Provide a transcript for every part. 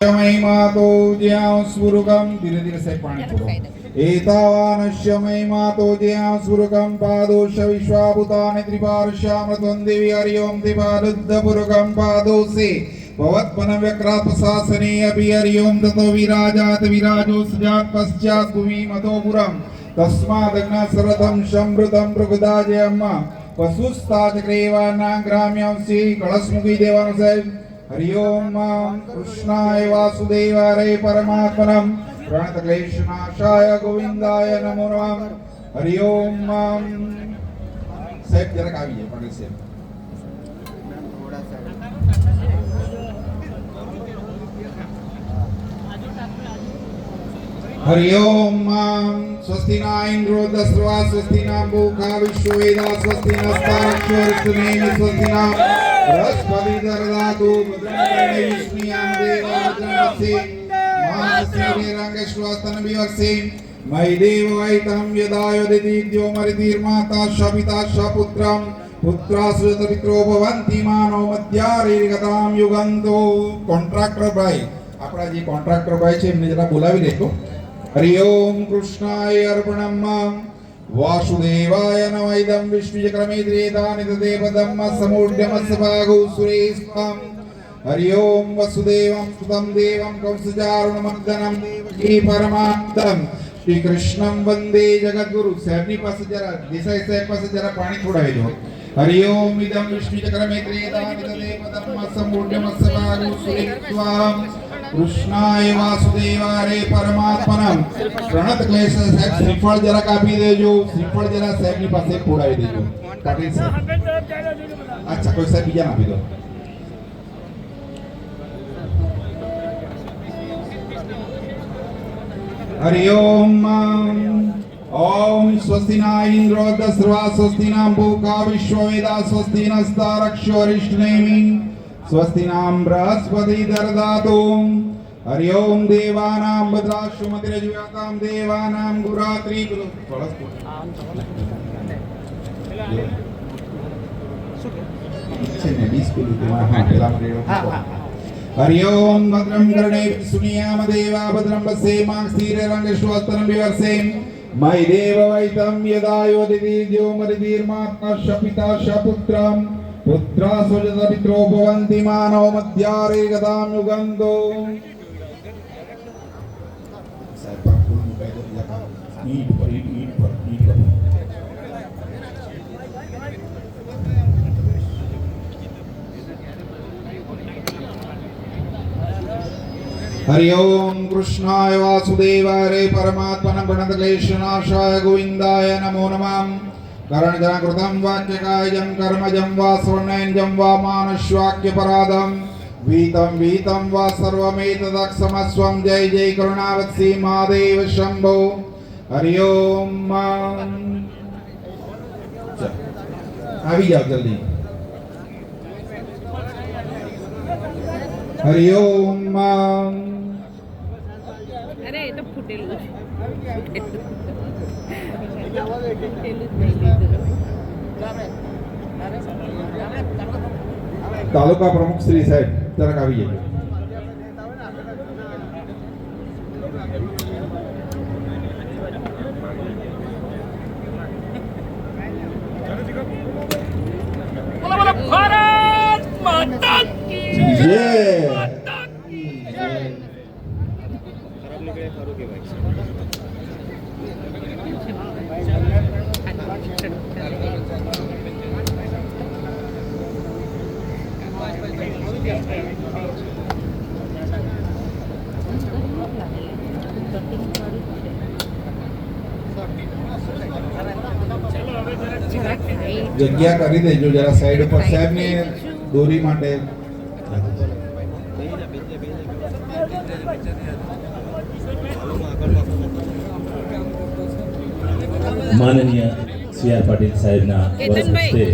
મહિમાતો જ્યાં સ્વરૂપમ ધીરે ધીરે સાહેબ પાણી છોડો એતાવાનશ્ય મહિમાતો જ્યાં સ્વરૂપમ પાદોષ વિશ્વાભૂતાને ત્રિપાર્શ્યામૃતમ દેવી હરિઓમ ત્રિપાદુદ્ધ પુરુકમ પાદોષે ભવત્પન વ્યક્રાત શાસને અભિ હરિઓમ તતો વિરાજાત વિરાજો સજાત પશ્ચાત ભૂમિ પશુસ્તાજ ગ્રેવાના ગ્રામ્યાંશી કળશ મૂકી દેવાનું સાહેબ कृष्णाय वासुदेवाय परमात्मनं प्रणतक्लेशनाशाय गोविंदाय नमो नमः हरि ओम साहेब जरा આવી જાય પટેલ સાહેબ हरि ओम स्वस्ति न इंद्रो दस्वा स्वस्ति न भूखा विश्ववेदा स्वस्ति नस्ताक्षरस्नेमि स्वस्ति न દર્ગાદુ ભદ્રકૃષ્ણિયાંબે વજ્રમસે મહાસ્ત્રવે રંગેશ્વતનવિવસે મય દેવૈતમ યદાયોદિતિ દ્યોમરિધિર્માતા શપિતા શપુત્રમ પુત્રાસુત પિત્રો ભવંતિ માનો મધ્યારીર્ગતામ યુગંતો કોન્ટ્રાક્ટર ભાઈ આપણા જે કોન્ટ્રાક્ટર ભાઈ છે, એમને જરા બોલાવી લેજો હરિ ઓમ કૃષ્ણાય અર્પણમ વાસુદેવાય નમૈદમ વિષ્ણુચક્રમે ત્રેતાનિ તદેવદમ સમૂઢ્યમસ્ય ભાગો સુરેસ્તમ હરિ ઓમ વસુદેવમ સુતમ દેવમ કંસચારુણમર્દનમ દેવકી પરમાનંદમ શ્રી કૃષ્ણમ વંદે જગદગુરુ સાહેબની પાસે જરા દેસાઈ સાહેબ પાસે જરા પાણી છોડાવી દો હરિ ઓમ ઇદમ વિષ્ણુચક્રમે ત્રેતાનિ કૃષ્ણાય વાસુદેવાય પરમાત્મનમ. પ્રણત ક્લેશ સાહેબ, શ્રીફળ જરાક આપી દેજો. શ્રીફળ જરા સાહેબની પાસે પોડાવી દેજો. પાટીલ અચ્છા, કોઈ સાહેબ બીજાને આપી દો. હરિ ઓમ ઓમ સ્વસ્તિના ઇન્દ્રો દસ્વા સ્વસ્તિના ભૂકા વિશ્વવેદા સ્વસ્તિ નસ્તારક્ષો અરિષ્ટનેમિ સ્વસ્તિ નામ બૃહસ્પતિ દરદાતુ હરિ ઓમ દેવાનામ ભદ્રાશુમતિરજ્યાતામ દેવાનામ ગુરાત્રી છે ને ડિસ્પ્લે તેમાં હા પેલા મને હરિ ઓમ ભદ્રમ કર્ણે સુનિયામ દેવા ભદ્રમ પશ્યેમાં સ્થિરરંગશ્વસ્તરં વિવર્ષે મયि દેવ વૈતમ યદાયો દિદીર્યો મરિદીર્માત્મા શપિતા पुत्रासुजतपित्रो भवन्ति मानव मध्यारे गतां युगन्तो हरि ओम कृष्णाय वासुदेवाय परमात्मन गुणक्लेशनाशाय गोविन्दाय नमो नमः करणजनकृतं वाक्यकायजं कर्मजं वा स्वर्णयञ्जं वा मानश्वाक्यपराधं वीतं वीतं वा सर्वमेतदक्षमस्वं जय जय करुणावत्सि महादेव शम्भो हरि ओम આવી જાઓ જલ્દી હરિ ઓમ અરે એ તો ફૂટેલું તાલુકા પ્રમુખ શ્રી સાહેબ જરાક આવી જજો ભારત માતા કી જય જરાક ખાઈ જગ્યા કરી દેજો જરા સાઈડ ઉપર. સાહેબ ને દોરી માટે. માનનીય સી આર પાટીલ સાહેબના છો.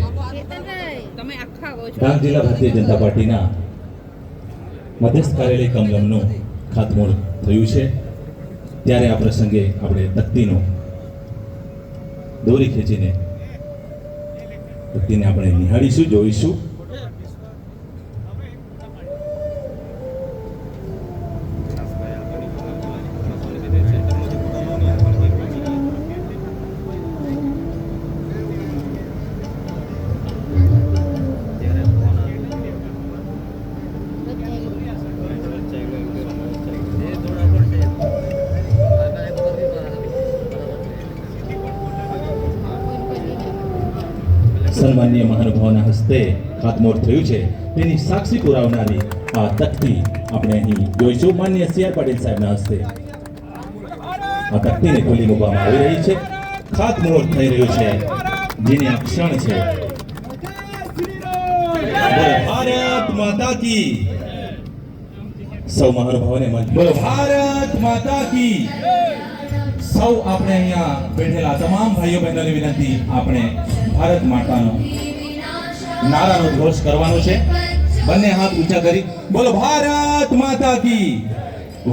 ડાંગ જિલ્લા ભારતીય જનતા પાર્ટીના મધ્યસ્થ કાર્યાલય કમલમનું ખાતમુહૂર્ત થયું છે. ત્યારે આ પ્રસંગે આપણે તકતીનો દોરી ખેંચીને તકતીને આપણે નિહાળીશું જોઈશું. સન્માનીય મહાનુભાવના હસ્તે ખાતમુહૂર્ત થયું છે. તેની સાક્ષી પુરાવનારી આ તકતી આપણે અહીં જોઈશું. માન્ય સી. આર. પાટીલ સાહેબના હસ્તે. આ તકતીને ખોલી મૂકવામાં આવી રહી છે. ખાતમુહૂર્ત થઈ રહ્યું છે. જેની આ ક્ષણ છે. ભારત માતા કી. સૌ મહાનુભાવોને બોલો, ભારત માતા કી. સૌ આપણે અહીંયા બેઠેલા તમામ ભાઈઓ બહેનોને વિનંતી આપણે ભારત માતાનો નારાનો ઘોષ કરવાનો છે. બંને હાથ ઊંચા કરી. બોલો ભારત માતા કી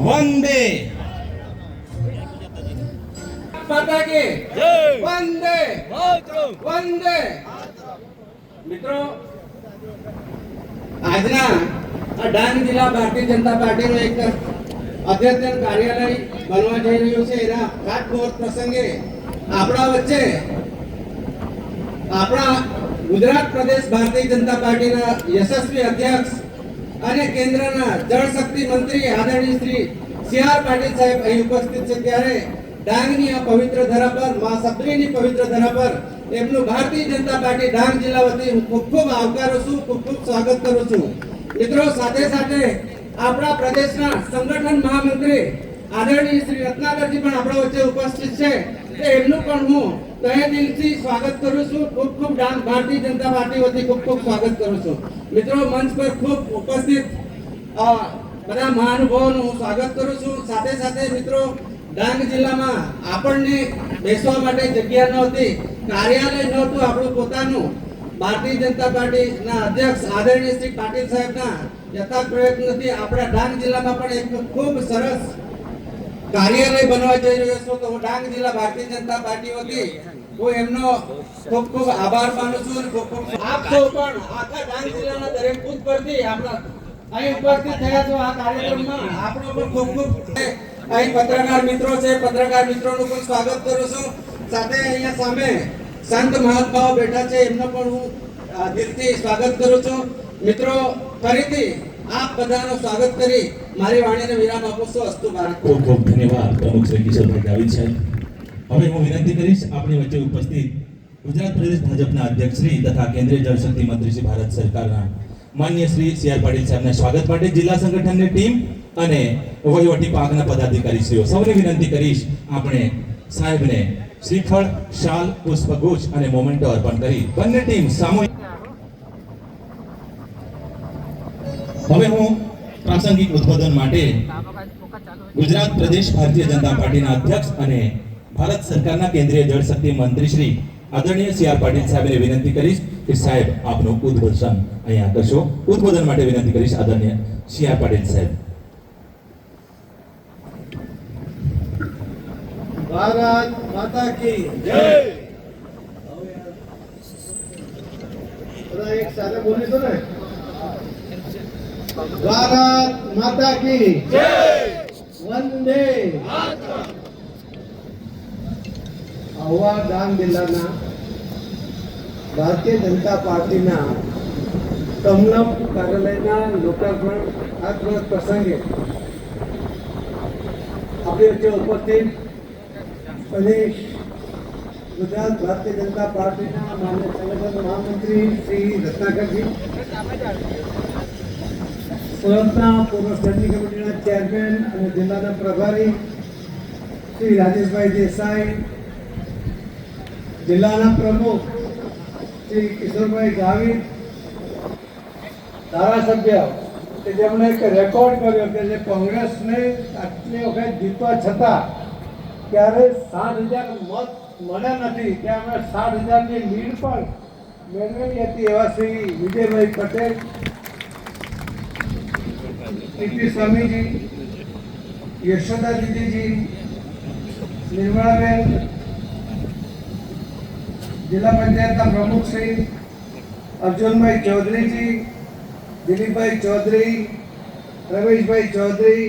વંદે. માતા કી વંદે. વંદે. મિત્રો આજના આ ડાંગ જિલ્લા ભારતીય જનતા પાર્ટીનો એક અધ્યતન કાર્યાલય બનવા જઈ રહ્યું છે. એના ખાતમુહૂર્ત પ્રસંગે આપણા વચ્ચે આપણા ગુજરાત પ્રદેશ ભારતીય જનતા પાર્ટીના યશસ્વી અધ્યક્ષ અને કેન્દ્રના જળ શક્તિ મંત્રી આદરણીય શ્રી સી આર પાટીલ સાહેબ અહીં ઉપસ્થિત છે. ત્યારે ડાંગની આ પવિત્ર ધરા પર, મા સબરીની પવિત્ર ધરા પર એમનું ભારતીય જનતા પાર્ટી ડાંગ જિલ્લા વતી હું ખૂબ ખૂબ આવકારું છું, ખૂબ ખૂબ સ્વાગત કરું છું. મિત્રો, સાથે સાથે આપણા પ્રદેશના સંગઠન મહામંત્રી આદરણીય શ્રી રત્નાકરજી પણ આપણા વચ્ચે ઉપસ્થિત છે. એમનું પણ હું તહે દિલથી સ્વાગત કરું છું. ખૂબ ખૂબ ભારતીય જનતા પાર્ટી વતી ખૂબ ખૂબ સ્વાગત કરું છું. મિત્રો, મંચ પર ખૂબ ઉપસ્થિત બધા મહાનુભાવોનું હું સ્વાગત કરું છું. સાથે સાથે, મિત્રો, ડાંગ જિલ્લામાં આપણને બેસવા માટે જગ્યા નહોતી, કાર્યાલય નહોતું આપણું પોતાનું. ભારતીય જનતા પાર્ટીના અધ્યક્ષ આદરણીય શ્રી પાટીલ સાહેબના યથા પ્રયત્નથી આપણા ડાંગ જિલ્લામાં પણ એક ખૂબ સરસ કાર્યાલય બનવા જઈ રહ્યો છું. તો હું ડાંગ જિલ્લા ભારતીય જનતા પાર્ટી વતી હું એમનો ખૂબ ખૂબ આભાર માનું છું ખૂબ ખૂબ આપ સૌ પણ આખા ડાંગ જિલ્લાના દરેક બુથ પરથી આપણા અહીં ઉપસ્થિત થયા છો આ કાર્યક્રમમાં. આપણો પણ ખૂબ ખૂબ અહીં પત્રકાર મિત્રો છે, પત્રકાર મિત્રોનું પણ સ્વાગત કરું છું. સાથે અહીંયા સામે સંત મહાત્માઓ બેઠા છે, એમનો પણ હું દિલથી સ્વાગત કરું છું. મિત્રો, ફરીથી આપ બધાનો સ્વાગત કરી મારી વાણીને વિરામ આપું છું. અસ્તુ ભારત ખૂબ ખૂબ ધન્યવાદ. પ્રમુખ શ્રી કિશોરભાઈ ગાવિત સાહેબ હવે હું વિનંતી કરીશ, આપણી વચ્ચે ઉપસ્થિત ગુજરાત પ્રદેશ ભાજપના અધ્યક્ષ શ્રી તથા કેન્દ્રીય જળશક્તિ મંત્રી શ્રી ભારત સરકારના માન્ય શ્રી સી આર પાટીલ સાહેબના સ્વાગત માટે જિલ્લા સંગઠનની ટીમ અને વહીવટી પાકના પદાધિકારી શ્રીઓ સૌને વિનંતી કરીશ, આપણે સાહેબને શ્રીફળ, શાલ, પુષ્પગુચ્છ અને મોમેન્ટો અર્પણ કરી બંને ટીમ સામૂહિક હવે હું પ્રાસંગિક ઉદ્બોધન માટે ગુજરાત પ્રદેશ ભારતીય જનતા પાર્ટીના અધ્યક્ષ અને ભારત સરકારના કેન્દ્રીય જળશક્તિ મંત્રી શ્રી આદરણીય સી આર પાટીલ સાહેબને વિનંતી કરીશ કે સાહેબ આપનું ઉદ્બોધન અહીંયા કરશો. ઉદ્બોધન માટે વિનંતી કરીશ આદરણીય સી આર પાટીલ સાહેબ. ભારત માતા કી જય. એક સાથે બોલીશું ને ભારત માતા કી જય. વંદે. આવા ડાંગ જિલ્લાના ભારતીય જનતા પાર્ટીના કમલમ કાર્યાલયના લોકાર્પણ ખાતમુહૂર્ત પ્રસંગે આપણી વચ્ચે ઉપસ્થિત પ્રદેશ ગુજરાત ભારતીય જનતા પાર્ટીના માન્ય સંગઠન મહામંત્રી શ્રી રત્નાકરજી સુરતના પૂર્વ સ્ટેન્ડિંગ કમિટીના ચેરમેન અને જિલ્લાના પ્રભારી શ્રી રાજેશભાઈ દેસાઈ જિલ્લાના પ્રમુખ શ્રી કિશોરભાઈ ગાવિત ધારાસભ્ય, કે જેમણે એક રેકોર્ડ કર્યો કે જે કોંગ્રેસને આટલી વખત જીતવા છતાં ત્યારે સાત હજાર મત મળ્યા નથી, ત્યાં અમે સાત હજારની લીડ પણ મેળવેલી હતી એવા શ્રી વિજયભાઈ પટેલ ટીપી સ્વામીજી યશોદા દીદીજી નિર્મળાબેન જિલ્લા પંચાયતના પ્રમુખ શ્રી અર્જુનભાઈ ચૌધરીજી દિલીપભાઈ ચૌધરી રમેશભાઈ ચૌધરી